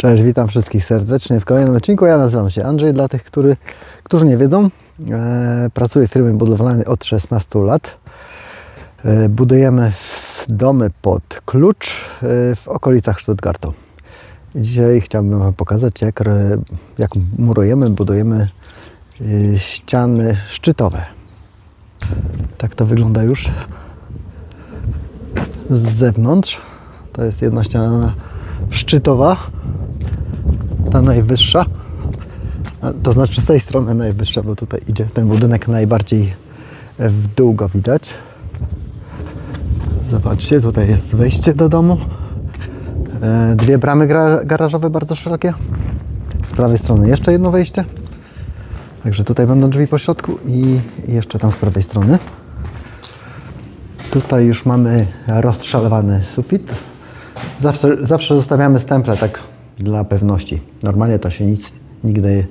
Cześć, witam wszystkich serdecznie w kolejnym odcinku. Ja nazywam się Andrzej. Dla tych, który, którzy nie wiedzą, e, pracuję w firmie budowlanej od 16 lat. E, budujemy domy pod klucz e, w okolicach Stuttgartu. Dzisiaj chciałbym Wam pokazać, jak, jak murujemy, budujemy e, ściany szczytowe. Tak to wygląda już z zewnątrz. To jest jedna ściana szczytowa, ta najwyższa. To znaczy z tej strony najwyższa, bo tutaj idzie ten budynek najbardziej w dół go widać. Zobaczcie, tutaj jest wejście do domu. E, Dwie bramy garażowe bardzo szerokie. Z prawej strony jeszcze jedno wejście. Także tutaj będą drzwi po środku i jeszcze tam z prawej strony. Tutaj już mamy rozszalowany sufit. Zawsze, zawsze zostawiamy stemple tak dla pewności. Normalnie to się nic nigdy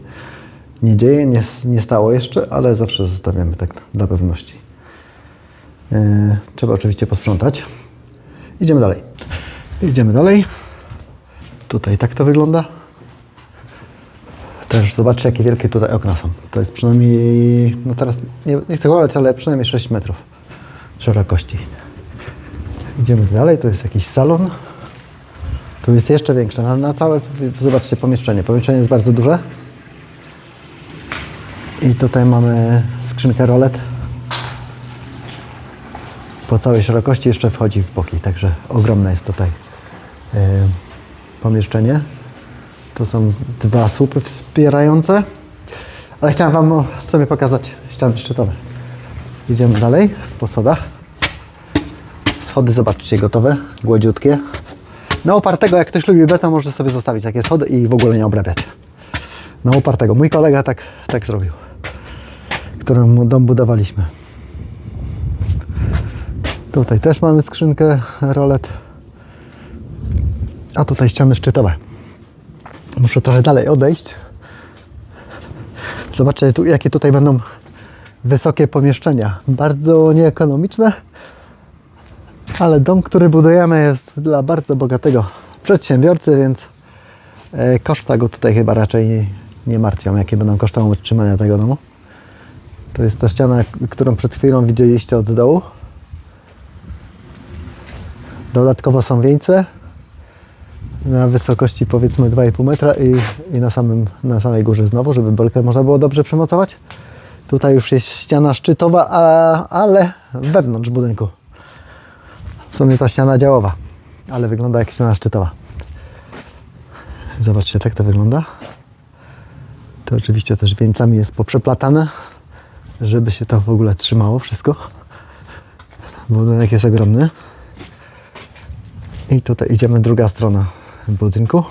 nie dzieje, nie, nie stało jeszcze, ale zawsze zostawiamy tak dla pewności. E, trzeba oczywiście posprzątać. Idziemy dalej. Idziemy dalej. Tutaj tak to wygląda. Też zobaczcie, jakie wielkie tutaj okna są. To jest przynajmniej, no teraz nie, nie chcę kłamać, ale przynajmniej 6 metrów szerokości. Idziemy dalej, to jest jakiś salon. Tu jest jeszcze większe. Na, na całe, zobaczcie, pomieszczenie. Pomieszczenie jest bardzo duże. I tutaj mamy skrzynkę rolet. Po całej szerokości jeszcze wchodzi w boki, także ogromne jest tutaj e, pomieszczenie. To są dwa słupy wspierające. Ale chciałem Wam sobie pokazać ściany szczytowe. Idziemy dalej po schodach. Schody, zobaczcie, gotowe, gładziutkie. Na opartego, jak ktoś lubi beton, może sobie zostawić takie schody i w ogóle nie obrabiać. Na opartego. Mój kolega tak, tak zrobił, któremu dom budowaliśmy. Tutaj też mamy skrzynkę rolet. A tutaj ściany szczytowe. Muszę trochę dalej odejść. Zobaczcie, jakie tutaj będą wysokie pomieszczenia. Bardzo nieekonomiczne, ale dom, który budujemy jest dla bardzo bogatego przedsiębiorcy, więc e, koszta go tutaj chyba raczej nie, nie martwią, jakie będą koszta utrzymania tego domu. To jest ta ściana, którą przed chwilą widzieliście od dołu. Dodatkowo są wieńce na wysokości powiedzmy 2,5 metra i, i na, samym, na samej górze znowu, żeby belkę można było dobrze przymocować. Tutaj już jest ściana szczytowa, ale wewnątrz budynku. Sumie ta ściana działowa, ale wygląda jak ściana szczytowa. Zobaczcie, tak to wygląda. To oczywiście też wieńcami jest poprzeplatane, żeby się to w ogóle trzymało wszystko. Budynek jest ogromny. I tutaj idziemy druga strona budynku.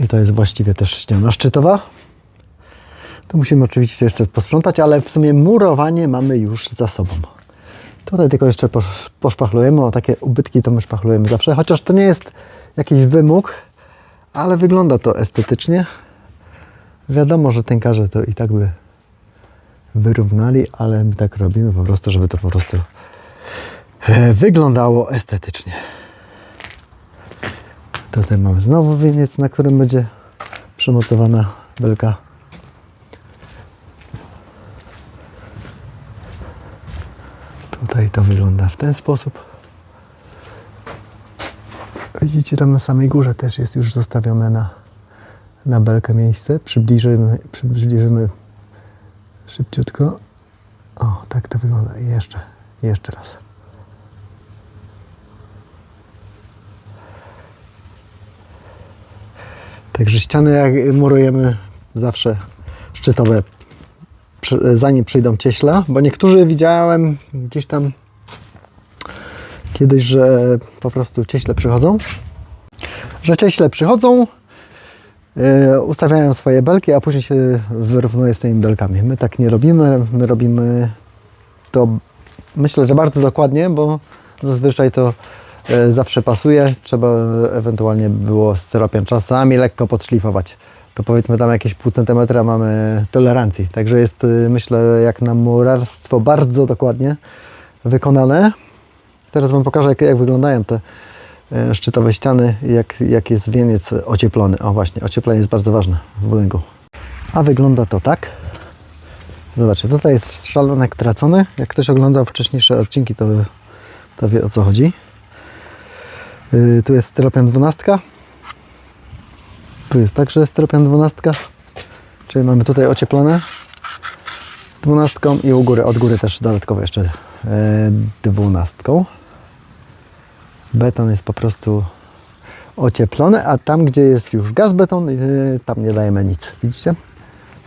I to jest właściwie też ściana szczytowa. Tu musimy oczywiście jeszcze posprzątać, ale w sumie murowanie mamy już za sobą. Tutaj tylko jeszcze posz- poszpachlujemy, o takie ubytki to my szpachlujemy zawsze, chociaż to nie jest jakiś wymóg, ale wygląda to estetycznie. Wiadomo, że tękarze to i tak by wyrównali, ale my tak robimy po prostu, żeby to po prostu e, wyglądało estetycznie. Tutaj mamy znowu wieniec, na którym będzie przymocowana belka. Tutaj to wygląda w ten sposób. Widzicie, tam na samej górze też jest już zostawione na, na belkę miejsce. Przybliżymy, przybliżymy szybciutko. O, tak to wygląda. I jeszcze, jeszcze raz. Także ściany jak murujemy zawsze szczytowe zanim przyjdą cieśla, bo niektórzy widziałem gdzieś tam kiedyś, że po prostu cieśle przychodzą, że cieśle przychodzą, e, ustawiają swoje belki, a później się wyrównuje z tymi belkami. My tak nie robimy, my robimy to myślę, że bardzo dokładnie, bo zazwyczaj to e, zawsze pasuje. Trzeba ewentualnie było styropian czasami lekko podszlifować. To powiedzmy tam jakieś pół centymetra mamy tolerancji. Także jest y, myślę jak na murarstwo bardzo dokładnie wykonane. Teraz Wam pokażę jak, jak wyglądają te e, szczytowe ściany, jak, jak jest wieniec ocieplony. O właśnie, ocieplenie jest bardzo ważne w budynku. A wygląda to tak. Zobaczcie, tutaj jest szalonek tracony. Jak ktoś oglądał wcześniejsze odcinki, to, to wie o co chodzi. Yy, tu jest styropian 12. Tu jest także styropian 12. Czyli mamy tutaj ocieplone dwunastką i u góry, od góry też dodatkowo jeszcze yy, dwunastką. Beton jest po prostu ocieplony, a tam gdzie jest już gaz beton, yy, tam nie dajemy nic. Widzicie?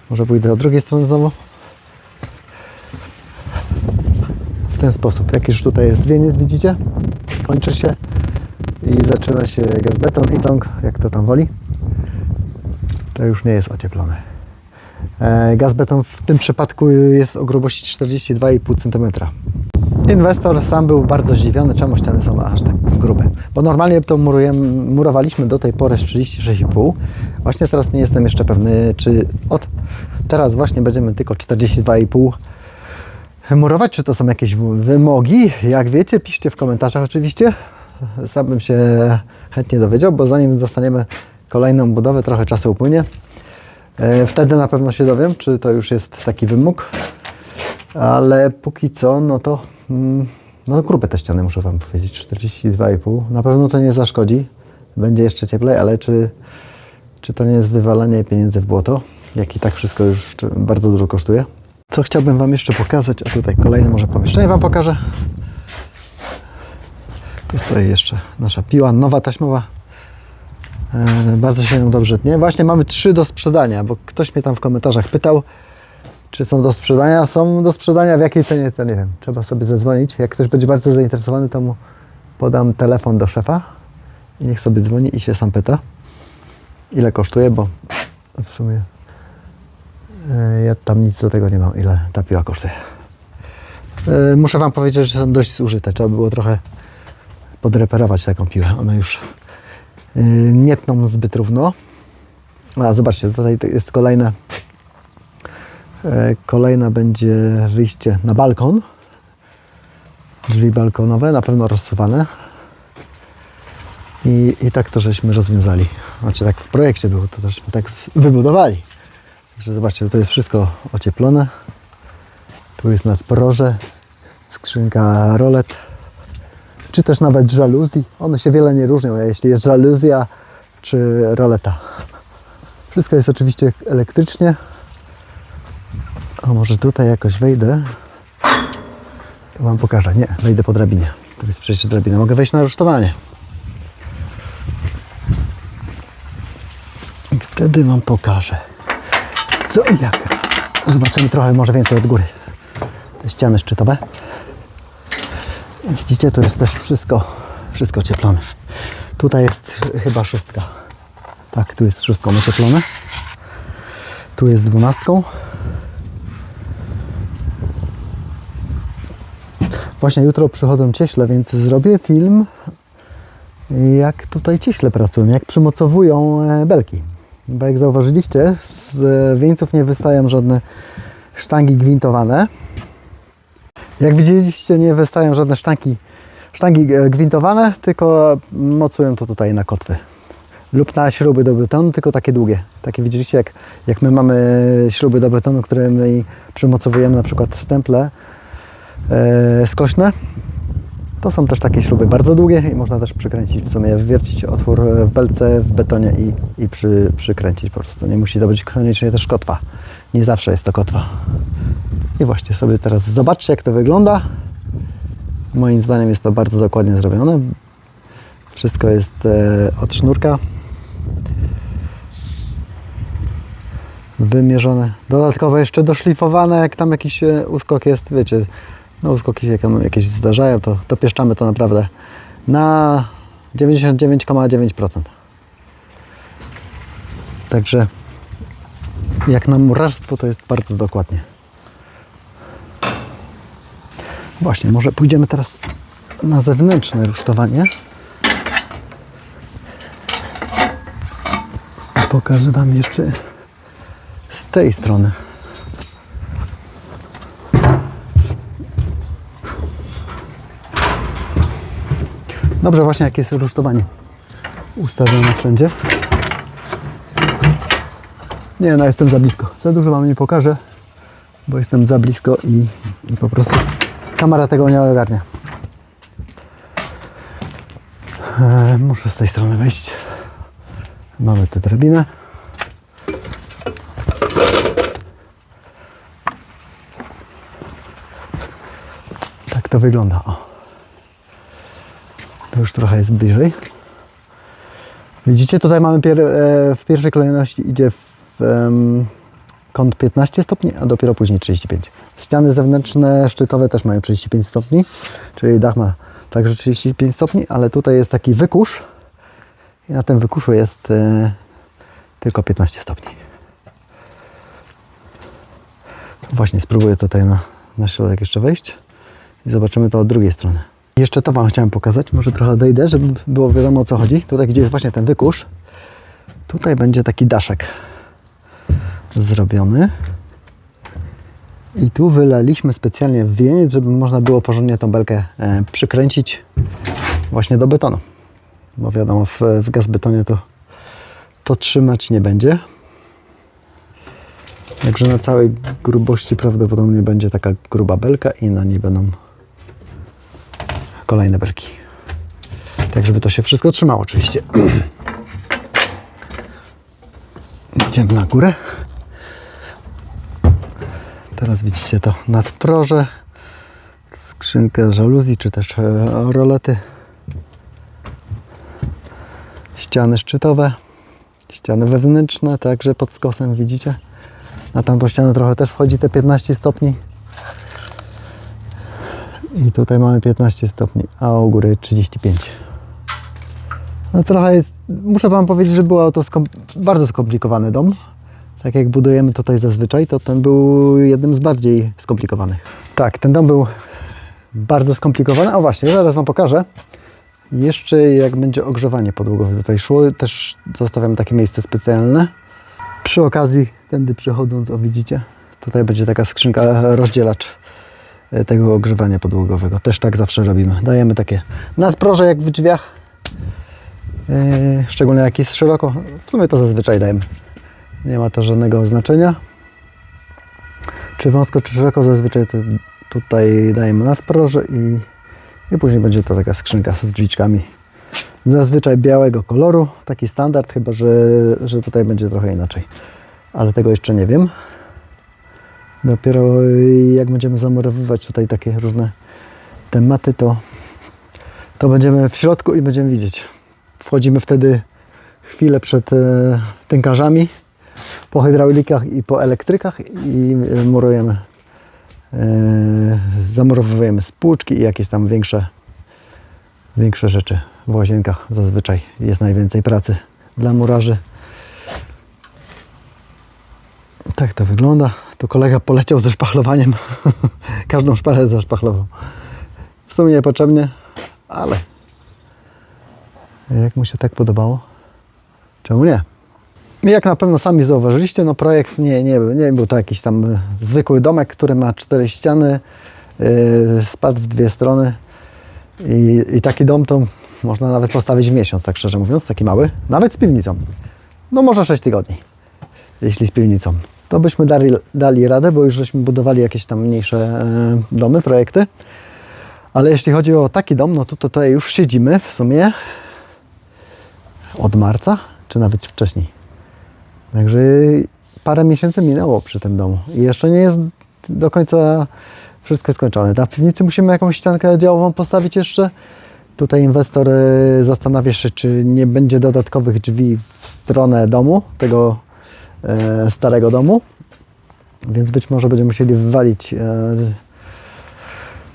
Może pójdę od drugiej strony znowu. W ten sposób. Jak już tutaj jest wieniec, widzicie? Kończy się i zaczyna się gaz beton i tąg, jak to tam woli. To już nie jest ocieplone. E, Gaz beton w tym przypadku jest o grubości 42,5 cm. Inwestor sam był bardzo zdziwiony, czemu ściany są aż tak grube. Bo normalnie to murowaliśmy do tej pory z 36,5. Właśnie teraz nie jestem jeszcze pewny, czy od teraz właśnie będziemy tylko 42,5 murować, czy to są jakieś wymogi. Jak wiecie, piszcie w komentarzach oczywiście. Sam bym się chętnie dowiedział, bo zanim dostaniemy kolejną budowę, trochę czasu upłynie. E, Wtedy na pewno się dowiem, czy to już jest taki wymóg. Ale póki co, no to mm, no grube te ściany, muszę Wam powiedzieć. 42,5. Na pewno to nie zaszkodzi. Będzie jeszcze cieplej, ale czy, czy to nie jest wywalanie pieniędzy w błoto? Jak i tak wszystko już bardzo dużo kosztuje. Co chciałbym Wam jeszcze pokazać, a tutaj kolejne może pomieszczenie Wam pokażę. To jest tutaj jeszcze nasza piła, nowa taśmowa. E, bardzo się dobrze tnie. Właśnie mamy trzy do sprzedania, bo ktoś mnie tam w komentarzach pytał, czy są do sprzedania. Są do sprzedania, w jakiej cenie to nie wiem. Trzeba sobie zadzwonić. Jak ktoś będzie bardzo zainteresowany, to mu podam telefon do szefa i niech sobie dzwoni i się sam pyta, ile kosztuje, bo w sumie e, ja tam nic do tego nie mam, ile ta piła kosztuje. E, Muszę Wam powiedzieć, że są dość zużyte. Trzeba było trochę podreperować taką piłę. One już nie tną zbyt równo. A zobaczcie, tutaj jest kolejne. e, Kolejna będzie wyjście na balkon. Drzwi balkonowe, na pewno rozsuwane. I, I tak to żeśmy rozwiązali. Znaczy tak w projekcie było, to żeśmy tak wybudowali. Także zobaczcie, to jest wszystko ocieplone. Tu jest nadporoże, skrzynka rolet czy też nawet żaluzji. One się wiele nie różnią, jeśli jest żaluzja czy roleta. Wszystko jest oczywiście elektrycznie. A może tutaj jakoś wejdę? To Wam pokażę. Nie, wejdę po drabinie. To jest przejście drabiny. Mogę wejść na rusztowanie. I Wtedy Wam pokażę. Co i jak. Zobaczymy trochę może więcej od góry. Te ściany szczytowe. Widzicie, to jest też wszystko, wszystko ocieplone. Tutaj jest chyba szóstka. Tak, tu jest szóstką ocieplone. Tu jest dwunastką. Właśnie jutro przychodzą cieśle, więc zrobię film, jak tutaj cieśle pracują, jak przymocowują e, belki. Bo jak zauważyliście, z wieńców nie wystają żadne sztangi gwintowane. Jak widzieliście, nie wystają żadne sztangi, sztangi e, gwintowane, tylko mocują to tutaj na kotwy. Lub na śruby do betonu, tylko takie długie. Takie widzieliście, jak, jak my mamy śruby do betonu, które my przymocowujemy na przykład stemple e, skośne. To są też takie śruby bardzo długie i można też przykręcić w sumie, wwiercić otwór w belce, w betonie i, i przy, przykręcić po prostu. Nie musi to być koniecznie też kotwa. Nie zawsze jest to kotwa. I właśnie sobie teraz zobaczcie, jak to wygląda. Moim zdaniem jest to bardzo dokładnie zrobione. Wszystko jest e, od sznurka. Wymierzone. Dodatkowo jeszcze doszlifowane, jak tam jakiś e, uskok jest, wiecie, no uskoki się jakieś zdarzają, to, to pieszczamy to naprawdę na 99,9%. Także jak na murarstwo to jest bardzo dokładnie. Właśnie, może pójdziemy teraz na zewnętrzne rusztowanie. Pokażę Wam jeszcze z tej strony. Dobrze, właśnie jakie jest rusztowanie ustawione wszędzie. Nie, no jestem za blisko. Za dużo wam nie pokażę, bo jestem za blisko i, i po prostu kamera tego nie ogarnia. E, muszę z tej strony wejść. Mamy tę drabinę. Tak to wygląda. O. Już trochę jest bliżej. Widzicie, tutaj mamy pier, e, w pierwszej kolejności idzie w kąt 15 stopni, a dopiero później 35. Ściany zewnętrzne, szczytowe też mają 35 stopni, czyli dach ma także 35 stopni, ale tutaj jest taki wykusz i na tym wykuszu jest e, tylko 15 stopni. Właśnie spróbuję tutaj na, na środek jeszcze wejść i zobaczymy to od drugiej strony. Jeszcze to Wam chciałem pokazać, może trochę dojdę, żeby było wiadomo o co chodzi. Tutaj, gdzie jest właśnie ten wykusz, tutaj będzie taki daszek zrobiony. I tu wylaliśmy specjalnie wieniec, żeby można było porządnie tą belkę e, przykręcić właśnie do betonu. Bo wiadomo, w, w gazbetonie to, to trzymać nie będzie. Także na całej grubości prawdopodobnie będzie taka gruba belka i na niej będą kolejne belki. Tak, żeby to się wszystko trzymało oczywiście. Idziemy na górę. Teraz widzicie to nadproże, skrzynkę żaluzji, czy też e, rolety. Ściany szczytowe, ściany wewnętrzne, także pod skosem widzicie. Na tamtą ścianę trochę też wchodzi te 15 stopni. I tutaj mamy 15 stopni, a u góry 35. No trochę jest, muszę Wam powiedzieć, że był to skom, bardzo skomplikowany dom. Tak jak budujemy tutaj zazwyczaj, to ten był jednym z bardziej skomplikowanych. Tak, ten dom był bardzo skomplikowany. A właśnie, zaraz Wam pokażę. Jeszcze jak będzie ogrzewanie podłogowe tutaj szło, też zostawiam takie miejsce specjalne. Przy okazji, tędy przechodząc, o widzicie, tutaj będzie taka skrzynka, rozdzielacz e, tego ogrzewania podłogowego. Też tak zawsze robimy. Dajemy takie nadproże jak w drzwiach, Yy, szczególnie jak jest szeroko. W sumie to zazwyczaj dajemy. Nie ma to żadnego znaczenia. Czy wąsko, czy szeroko, zazwyczaj to tutaj dajemy nadproże i, i później będzie to taka skrzynka z drzwiczkami. Zazwyczaj białego koloru, taki standard, chyba że, że tutaj będzie trochę inaczej. Ale tego jeszcze nie wiem. Dopiero yy, jak będziemy zamurowywać tutaj takie różne tematy, to, to będziemy w środku i będziemy widzieć. Wchodzimy wtedy chwilę przed e, tynkarzami po hydraulikach i po elektrykach i e, murujemy. E, zamurowujemy spłuczki i jakieś tam większe, większe rzeczy. W łazienkach zazwyczaj jest najwięcej pracy dla murarzy. Tak to wygląda. Tu kolega poleciał ze szpachlowaniem. Każdą szpachę zaszpachlował. W sumie niepotrzebnie, ale jak mu się tak podobało? Czemu nie? Jak na pewno sami zauważyliście, no projekt nie, nie, nie był to jakiś tam zwykły domek, który ma cztery ściany, yy, spadł w dwie strony i, i taki dom to można nawet postawić w miesiąc, tak szczerze mówiąc, taki mały, nawet z piwnicą. No może 6 tygodni, jeśli z piwnicą. To byśmy dali, dali radę, bo już żeśmy budowali jakieś tam mniejsze e, domy, projekty. Ale jeśli chodzi o taki dom, no to tutaj już siedzimy w sumie od marca, czy nawet wcześniej. Także parę miesięcy minęło przy tym domu i jeszcze nie jest do końca wszystko skończone. Na piwnicy musimy jakąś ściankę działową postawić jeszcze. Tutaj inwestor e, zastanawia się, czy nie będzie dodatkowych drzwi w stronę domu, tego starego domu. Więc być może będziemy musieli wywalić e,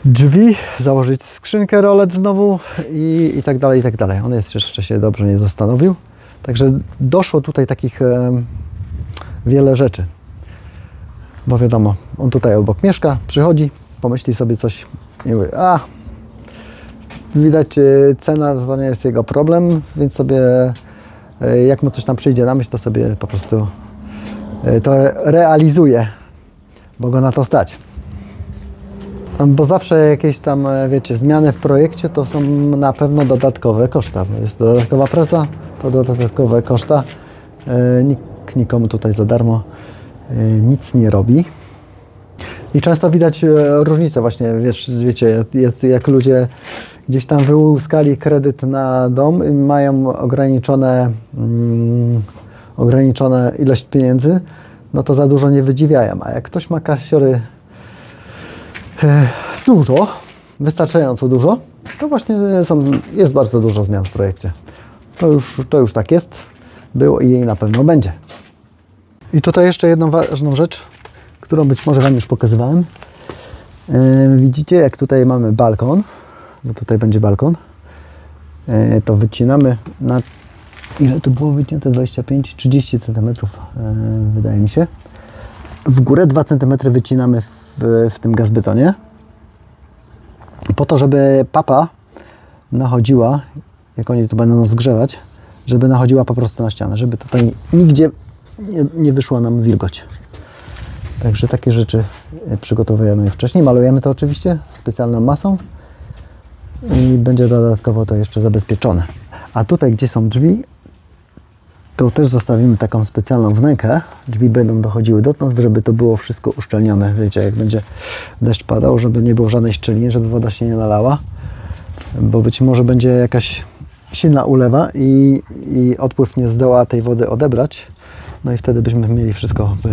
drzwi, założyć skrzynkę rolet znowu i, i tak dalej, i tak dalej. On jest jeszcze się dobrze nie zastanowił. Także doszło tutaj takich e, wiele rzeczy. Bo wiadomo, on tutaj obok mieszka, przychodzi, pomyśli sobie coś i mówi, a widać e, cena to nie jest jego problem, więc sobie e, jak mu coś tam przyjdzie na myśl, to sobie po prostu e, to re- realizuje, bo go na to stać. Bo zawsze jakieś tam, e, wiecie, zmiany w projekcie to są na pewno dodatkowe koszta. Jest dodatkowa praca, to dodatkowe koszta. E, Nikt nikomu tutaj za darmo e, nic nie robi. I często widać e, różnicę właśnie, wiesz, wiecie, jak ludzie gdzieś tam wyłuskali kredyt na dom i mają ograniczone, mm, ograniczone ilość pieniędzy, no to za dużo nie wydziwiają. A jak ktoś ma kasiory e, dużo, wystarczająco dużo, to właśnie są, jest bardzo dużo zmian w projekcie. To już, to już tak jest, było i jej na pewno będzie. I tutaj jeszcze jedną ważną rzecz, którą być może Wam już pokazywałem. E, Widzicie, jak tutaj mamy balkon, bo tutaj będzie balkon, E, to wycinamy na ile to było wycięte? 25-30 cm, wydaje mi się. W górę 2 cm wycinamy w, w tym gazbetonie, po to, żeby papa nachodziła, jak oni tu będą zgrzewać, żeby nachodziła po prostu na ścianę, żeby tutaj nigdzie nie, nie wyszła nam wilgoć. Także takie rzeczy e, przygotowujemy wcześniej. Malujemy to oczywiście specjalną masą i będzie dodatkowo to jeszcze zabezpieczone. A tutaj, gdzie są drzwi, to też zostawimy taką specjalną wnękę. Drzwi będą dochodziły dotąd, żeby to było wszystko uszczelnione. Wiecie, jak będzie deszcz padał, żeby nie było żadnej szczeliny, żeby woda się nie nalała, bo być może będzie jakaś silna ulewa i, i odpływ nie zdoła tej wody odebrać. No i wtedy byśmy mieli wszystko w,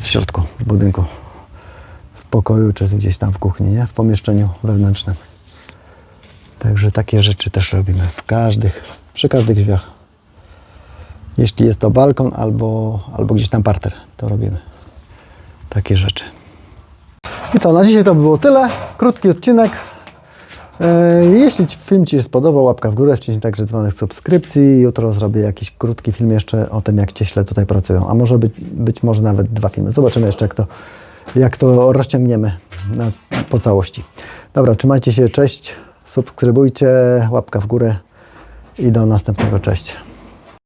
w środku, w budynku, w pokoju czy gdzieś tam w kuchni, nie? w pomieszczeniu wewnętrznym. Także takie rzeczy też robimy w każdych, przy każdych drzwiach. Jeśli jest to balkon albo, albo gdzieś tam parter, to robimy takie rzeczy. I co, na dzisiaj to było tyle. Krótki odcinek. E, Jeśli film Ci się spodobał, łapka w górę, wciśnij także dzwonek subskrypcji. Jutro zrobię jakiś krótki film jeszcze o tym, jak cieśle tutaj pracują. A może być, być może nawet dwa filmy. Zobaczymy jeszcze, jak to, jak to rozciągniemy na, po całości. Dobra, trzymajcie się, cześć. Subskrybujcie, łapka w górę i do następnego, cześć.